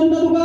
andando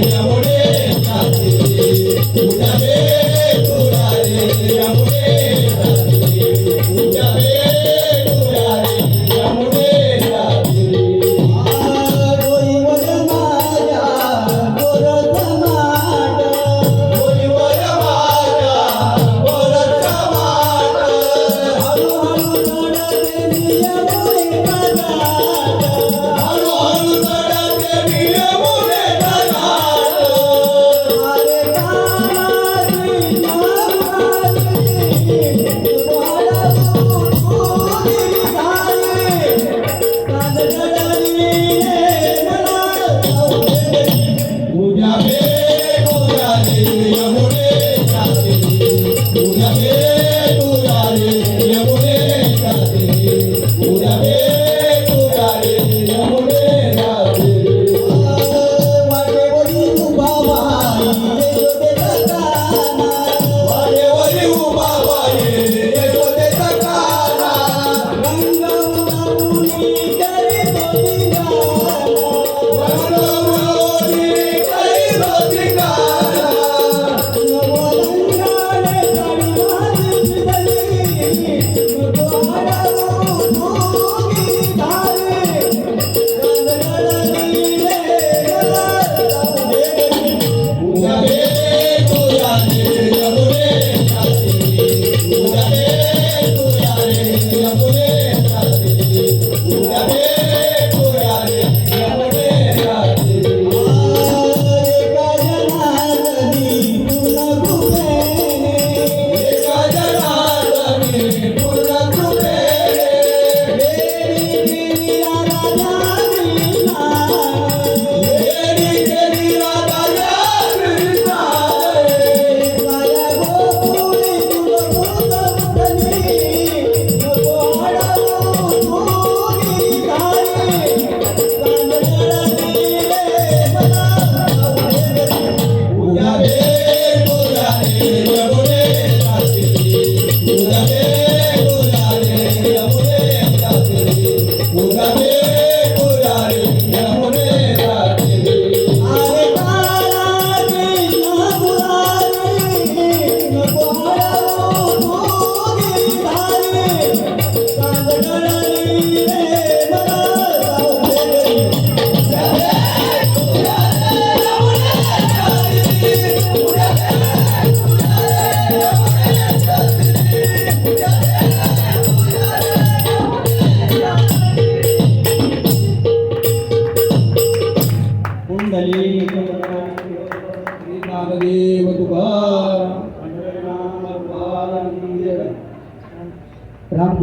Yeah.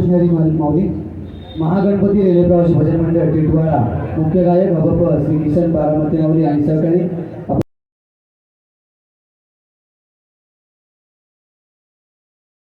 कृष्णारी मौलिक Mahaganpati railway प्रवास भजन मंडळ टिटवाळा मुख्य गायक अबप श्री किशन बारामती नवली आणि सहकारी